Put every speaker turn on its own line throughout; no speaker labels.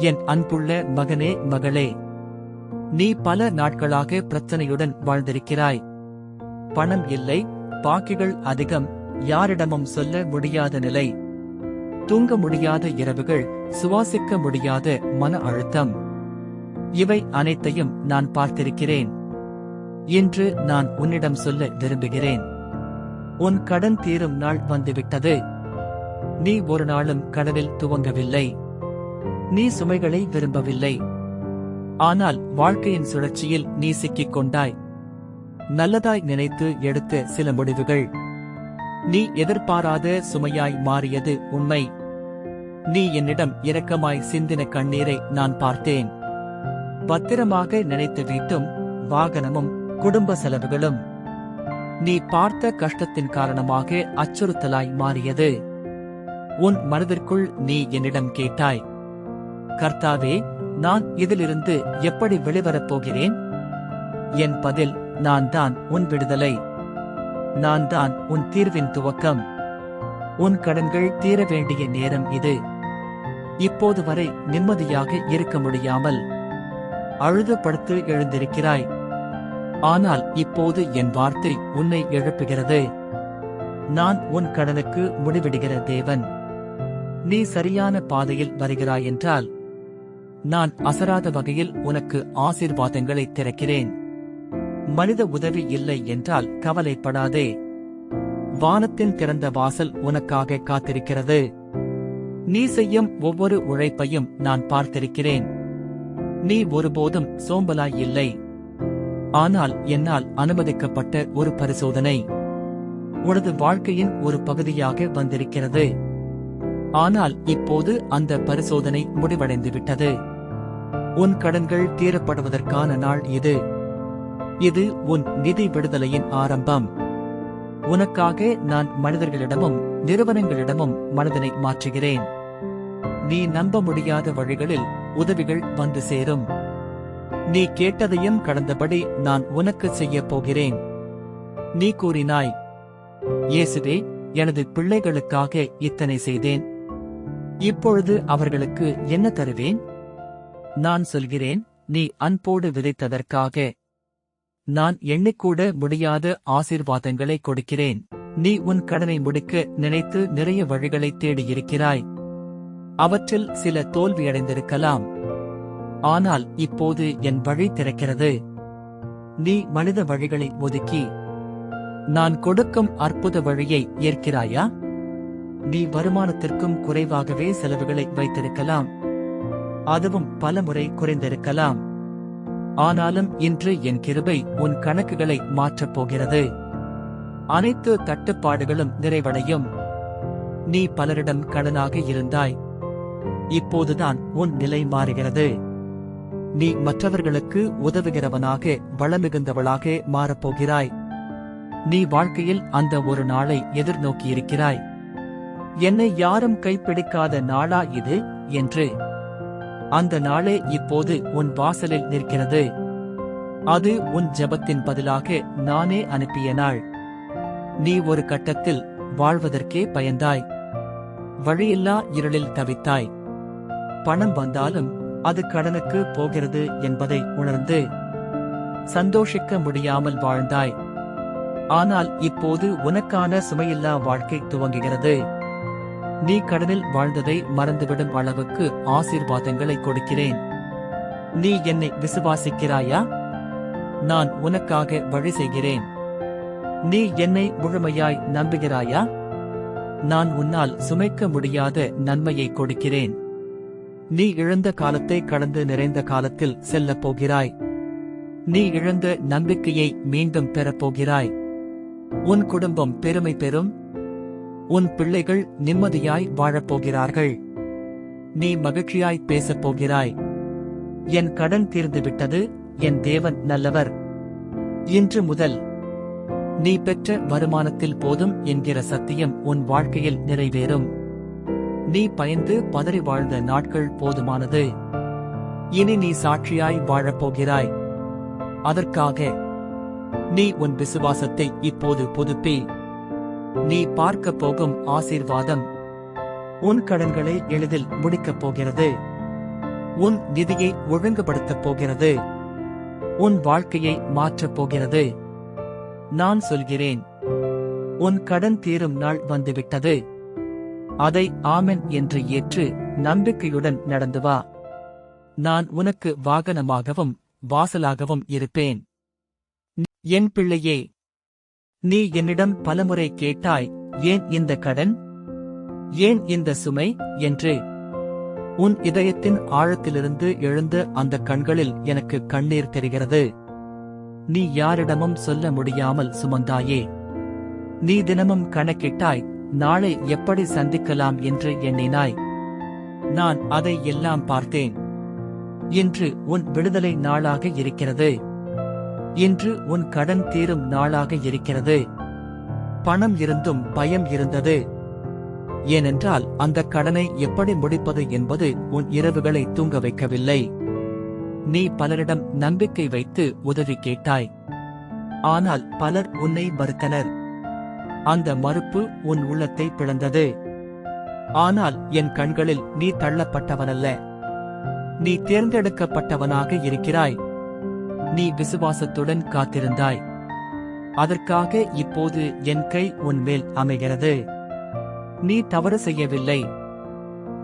என் அன்புள்ள மகனே மகளே. நீ பல நாட்களாக பிரச்சனையுடன் வாழ்ந்திருக்கிறாய். பணம் இல்லை பாக்கிகள் அதிகம் யாரிடமும் சொல்ல முடியாத நிலை. தூங்க முடியாத இரவுகள் சுவாசிக்க முடியாத மன அழுத்தம். இவை அனைத்தையும் நான் பார்த்திருக்கிறேன். இன்று நான் உன்னிடம் சொல்ல விரும்புகிறேன். உன் கடன் தீரும் நாள் வந்துவிட்டது. நீ ஒரு நாளும் கடலில் துவங்கவில்லை. நீ சுமைகளை விரும்பவில்லை. ஆனால் வாழ்க்கையின் சுழற்சியில் நீ சிக்கிக் கொண்டாய். நல்லதாய் நினைத்து எடுத்த சில முடிவுகள். நீ எதிர்பாராத சுமையாய் மாறியது உண்மை. நீ என்னிடம் இரக்கமாய் சிந்தின கண்ணீரை நான் பார்த்தேன். பத்திரமாக நினைத்த வீட்டும் வாகனமும் குடும்ப செலவுகளும். நீ பார்த்த கஷ்டத்தின் காரணமாக அச்சுறுத்தலாய் மாறியது. உன் மனதிற்குள் நீ என்னிடம் கேட்டாய். கர்த்தாவே நான் இதிலிருந்து எப்படி வெளிவரப் போகிறேன் என் பதில் நான் தான் உன் விடுதலை. நான் தான் உன் தீர்வின் துவக்கம். உன் கடன்கள் தீர வேண்டிய நேரம் இது. இப்போது வரை நிம்மதியாக இருக்க முடியாமல் அழுது படுத்து எழுந்திருக்கிறாய். ஆனால் இப்போது என் வார்த்தை உன்னை எழுப்புகிறது. நான் உன் கடனுக்கு முடிவிடுகிற தேவன். நீ சரியான பாதையில் வருகிறாய் என்றால் நான் அசராத வகையில் உனக்கு ஆசீர்வாதங்களை திறக்கிறேன். மனித உதவி இல்லை என்றால் கவலைப்படாதே. வானத்தின் திறந்த வாசல் உனக்காக காத்திருக்கிறது. நீ செய்யும் ஒவ்வொரு உழைப்பையும் நான் பார்த்திருக்கிறேன். நீ ஒருபோதும் சோம்பலாய் இல்லை. ஆனால் என்னால் அனுமதிக்கப்பட்ட ஒரு பரிசோதனை. உனது வாழ்க்கையின் ஒரு பகுதியாக வந்திருக்கிறது. ஆனால் இப்போது அந்த பரிசோதனை முடிவடைந்து விட்டது உன் கடன்கள் தீரப்படுவதற்கான நாள் இது. இது உன் நிதி விடுதலையின் ஆரம்பம். உனக்காக நான் மனிதர்களிடமும் நிறுவனங்களிடமும் மனதினை மாற்றுகிறேன். நீ நம்ப முடியாத வழிகளில் உதவிகள் வந்து சேரும். நீ கேட்டதையும் கடந்தபடி நான் உனக்கு செய்யப் போகிறேன். நீ கூறினாய் இயேசுவே எனது பிள்ளைகளுக்காக இத்தனை செய்தேன். இப்பொழுது அவர்களுக்கு என்ன தருவேன்? நான் சொல்கிறேன் நீ அன்போடு விதைத்ததற்காக. நான் எண்ணிக்கூட முடியாத ஆசீர்வாதங்களை கொடுக்கிறேன். நீ உன் கடனை முடிக்க நினைத்து நிறைய வழிகளை தேடியிருக்கிறாய். அவற்றில் சில தோல்வியடைந்திருக்கலாம். ஆனால் இப்போது என் வழி திறக்கிறது. நீ மனித வழிகளை ஒதுக்கி நான் கொடுக்கும் அற்புத வழியை ஏற்கிறாயா? நீ வருமானத்திற்கும் குறைவாகவே செலவுகளை வைத்திருக்கலாம். அதுவும் பலமுறை குறைந்திருக்கலாம். ஆனாலும் இன்று என் கிருபை உன் கணக்குகளை மாற்றப் போகிறது. அனைத்து தட்டுப்பாடுகளும் நிறைவடையும். நீ பலரிடம் கடனாக இருந்தாய். இப்போதுதான் உன் நிலை மாறுகிறது. நீ மற்றவர்களுக்கு உதவுகிறவனாக வளமிகுந்தவளாக மாறப்போகிறாய் நீ வாழ்க்கையில் அந்த ஒரு நாளை எதிர்நோக்கியிருக்கிறாய். என்னை யாரும் கைப்பிடிக்காத நாளா இது? என்று அந்த நாளே இப்போது உன் வாசலில் நிற்கிறது. அது உன் ஜெபத்தின் பதிலாக நானே அனுப்பிய நாள். நீ ஒரு கட்டத்தில் வாழ்வதற்கே பயந்தாய். வழியில்லா இருளில் தவித்தாய். பணம் வந்தாலும் அது கடனுக்கு போகிறது என்பதை உணர்ந்து சந்தோஷிக்க முடியாமல் வாழ்ந்தாய். ஆனால் இப்போது உனக்கான சுமையில்லா வாழ்க்கை துவங்குகிறது. நீ கடனில் வாழ்ந்ததை மறந்துவிடும் அளவுக்கு ஆசீர்வாதங்களை கொடுக்கிறேன். நீ என்னை விசுவாசிக்கிறாயா? நான் உனக்காக வழி செய்கிறேன். நீ என்னை முழுமையாய் நம்புகிறாயா? நான் உன்னால் சுமைக்க முடியாத நன்மையை கொடுக்கிறேன். நீ இழந்த காலத்தை கடந்து நிறைந்த காலத்தில் செல்லப் போகிறாய். நீ இழந்த நம்பிக்கையை மீண்டும் பெறப்போகிறாய் உன் குடும்பம் பெருமை பெறும். உன் பிள்ளைகள் நிம்மதியாய் வாழப்போகிறார்கள். நீ மகிழ்ச்சியாய் பேசப் போகிறாய் என் கடன் தீர்ந்துவிட்டது என் தேவன் நல்லவர். இன்று முதல் நீ பெற்ற வருமானத்தில் போதும் என்கிற சத்தியம் உன் வாழ்க்கையில் நிறைவேறும். நீ பயந்து பதறி வாழ்ந்த நாட்கள் போதுமானது. இனி நீ சாட்சியாய் வாழப்போகிறாய். அதற்காக நீ உன் விசுவாசத்தை இப்போது புதுப்பி. நீ பார்க்க போகும் ஆசீர்வாதம் உன் கடன்களை எளிதில் முடிக்கப் போகிறது. உன் நிதியை ஒழுங்குபடுத்தப் போகிறது. உன் வாழ்க்கையை மாற்றப் போகிறது. நான் சொல்கிறேன் உன் கடன் தீரும் நாள் வந்துவிட்டது. அதை ஆமென் என்று ஏற்று நம்பிக்கையுடன் நடந்து வா. நான் உனக்கு வாகனமாகவும் வாசலாகவும் இருப்பேன். என் பிள்ளையே நீ என்னிடம் பலமுறை கேட்டாய் ஏன் இந்த கடன்? ஏன் இந்த சுமை? என்று. உன் இதயத்தின் ஆழத்திலிருந்து எழுந்த அந்த கண்களில் எனக்கு கண்ணீர் தெரிகிறது. நீ யாரிடமும் சொல்ல முடியாமல் சுமந்தாயே. நீ தினமும் கணக்கிட்டாய் நாளை எப்படி சந்திக்கலாம் என்று எண்ணினாய். நான் அதை எல்லாம் பார்த்தேன். இன்று உன் விடுதலை நாளாக இருக்கிறது. இன்று உன் கடன் தீரும் நாளாக இருக்கிறது. பணம் இருந்தும் பயம் இருந்தது. ஏனென்றால் அந்த கடனை எப்படி முடிப்பது என்பது உன் இரவுகளை தூங்க வைக்கவில்லை. நீ பலரிடம் நம்பிக்கை வைத்து உதவி கேட்டாய். ஆனால் பலர் உன்னை மறுத்தனர். அந்த மறுப்பு உன் உள்ளத்தை பிளந்தது. ஆனால் என் கண்களில் நீ தள்ளப்பட்டவனல்ல. நீ தேர்ந்தெடுக்கப்பட்டவனாக இருக்கிறாய். நீ விசுவாசத்துடன் காத்திருந்தாய். அதற்காக இப்போது என் கை உன் மேல் அமைகிறது. நீ தவறு செய்யவில்லை.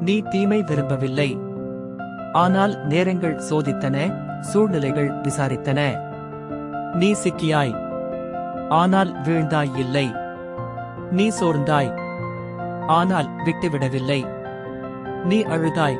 நீ தீமை விரும்பவில்லை. ஆனால் நேரங்கள் சோதித்தன சூழ்நிலைகள் விசாரித்தன. நீ சிக்கியாய். ஆனால் வீழ்ந்தாய் இல்லை. நீ சோர்ந்தாய். ஆனால் விட்டுவிடவில்லை. நீ அழுதாய்.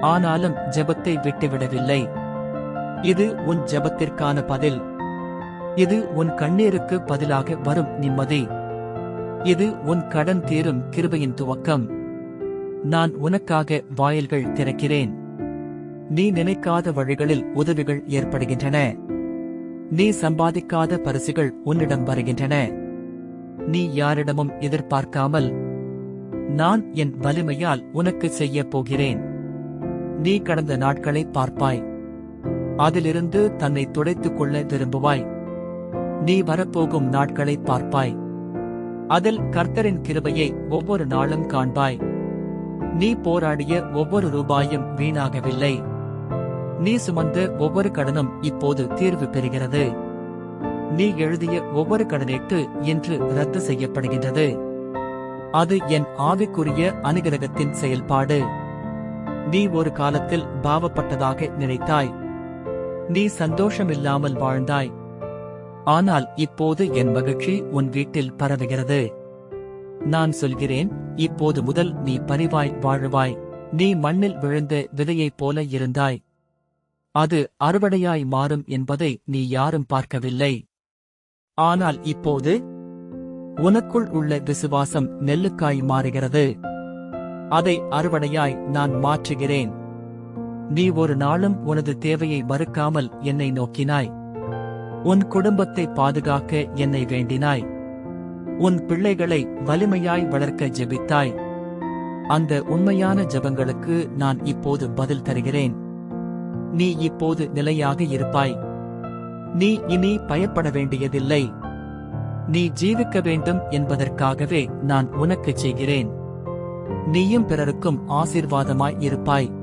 ஆனாலும் ஜெபத்தை விட்டுவிடவில்லை. இது உன் ஜெபத்திற்கான பதில். இது உன் கண்ணீருக்கு பதிலாக வரும் நிம்மதி. இது உன் கடன் தீரும் கிருபையின் துவக்கம். நான் உனக்காக வாயில்கள் திறக்கிறேன். நீ நினைக்காத வழிகளில் உதவிகள் ஏற்படுகின்றன. நீ சம்பாதிக்காத பரிசுகள் உன்னிடம் வருகின்றன. நீ யாரிடமும் எதிர்பார்க்காமல் நான் என் வலிமையால் உனக்கு செய்யப் போகிறேன். நீ கடந்த நாட்களை பார்ப்பாய். அதிலிருந்து தன்னை துடைத்துக் கொள்ள திரும்புவாய். நீ வரப்போகும் நாட்களை பார்ப்பாய். அதில் கர்த்தரின் கிருபையை ஒவ்வொரு நாளும் காண்பாய். நீ போராடிய ஒவ்வொரு ரூபாயும் வீணாகவில்லை. நீ சுமந்த ஒவ்வொரு கடனும் இப்போது தீர்வு பெறுகிறது. நீ எழுதிய ஒவ்வொரு கடனேட்டு இன்று ரத்து செய்யப்படுகின்றது. அது என் ஆவிக்குரிய அனுகிரகத்தின் செயல்பாடு. நீ ஒரு காலத்தில் பாவப்பட்டதாக நினைத்தாய். நீ சந்தோஷமில்லாமல் வாழ்ந்தாய். ஆனால் இப்போது என் மகிழ்ச்சி உன் வீட்டில் பரவுகிறது. நான் சொல்கிறேன் இப்போது முதல் நீ பரிவாய் வாழுவாய். நீ மண்ணில் விழுந்த விதையைப் போல இருந்தாய். அது அறுவடையாய் மாறும் என்பதை நீ யாரும் பார்க்கவில்லை. ஆனால் இப்போது உனக்குள் உள்ள விசுவாசம் நெல்லுக்காய் மாறுகிறது. அதை அறுவடையாய் நான் மாற்றுகிறேன். நீ ஒரு நாளும் உனது தேவையை மறுக்காமல் என்னை நோக்கினாய். உன் குடும்பத்தை பாதுகாக்க என்னை வேண்டினாய். உன் பிள்ளைகளை வலிமையாய் வளர்க்க ஜெபித்தாய். அந்த உண்மையான ஜெபங்களுக்கு நான் இப்போது பதில் தருகிறேன். நீ இப்போது நிலையாக இருப்பாய். நீ இனி பயப்பட வேண்டியதில்லை. நீ ஜீவிக்க வேண்டும் என்பதற்காகவே நான் உனக்குச் செய்கிறேன். நீயும் பிறருக்கும் ஆசீர்வாதமாய் இருப்பாய்.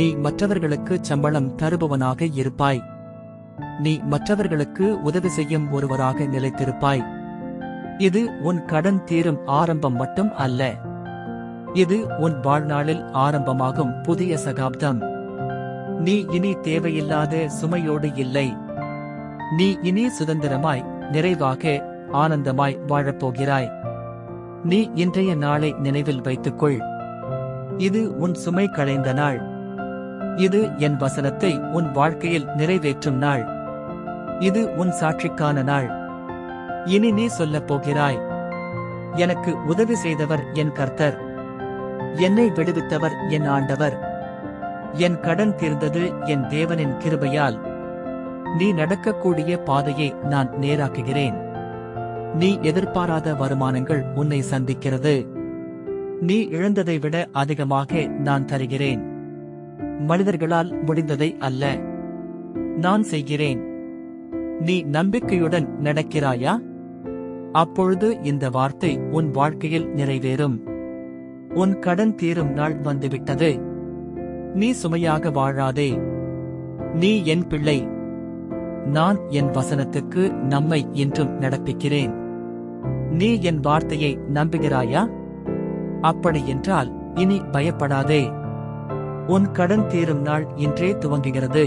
நீ மற்றவர்களுக்கு சம்பளம் தருபவனாக இருப்பாய். நீ மற்றவர்களுக்கு உதவி செய்யும் ஒருவராக நிலைத்திருப்பாய். இது உன் கடன் தீரும் ஆரம்பம் மட்டும் அல்ல. இது உன் வாழ்நாளில் ஆரம்பமாகும் புதிய சகாப்தம். நீ இனி தேவையில்லாத சுமையோடு இல்லை. நீ இனி சுதந்திரமாய் நிறைவாக ஆனந்தமாய் வாழப்போகிறாய். நீ இன்றைய நாளை நினைவில் வைத்துக்கொள். இது உன் சுமை களைந்த நாள். இது என் வசனத்தை உன் வாழ்க்கையில் நிறைவேற்றும் நாள். இது உன் சாட்சிக்கான நாள். இனி நீ சொல்லப் போகிறாய். எனக்கு உதவி செய்தவர் என் கர்த்தர். என்னை விடுவித்தவர் என் ஆண்டவர். என் கடன் தீர்ந்தது என் தேவனின் கிருபையால். நீ நடக்கக்கூடிய பாதையை நான் நேராக்குகிறேன். நீ எதிர்பாராத வருமானங்கள் உன்னை சந்திக்கிறது. நீ இழந்ததை விட அதிகமாக நான் தருகிறேன். மனிதர்களால் முடிந்ததை அல்ல. நான் செய்கிறேன். நீ நம்பிக்கையுடன் நடக்கிறாயா? அப்பொழுது இந்த வார்த்தை உன் வாழ்க்கையில் நிறைவேறும். உன் கடன் தீரும் நாள் வந்துவிட்டது. நீ சுமையாக வாழாதே. நீ என் பிள்ளை. நான் என் வசனத்துக்கு நம்மை என்றும் நடப்பிக்கிறேன். நீ என் வார்த்தையை நம்புகிறாயா? அப்படி என்றால் இனி பயப்படாதே. உன் கடன் தீரும் நாள் இன்றே துவங்குகிறது.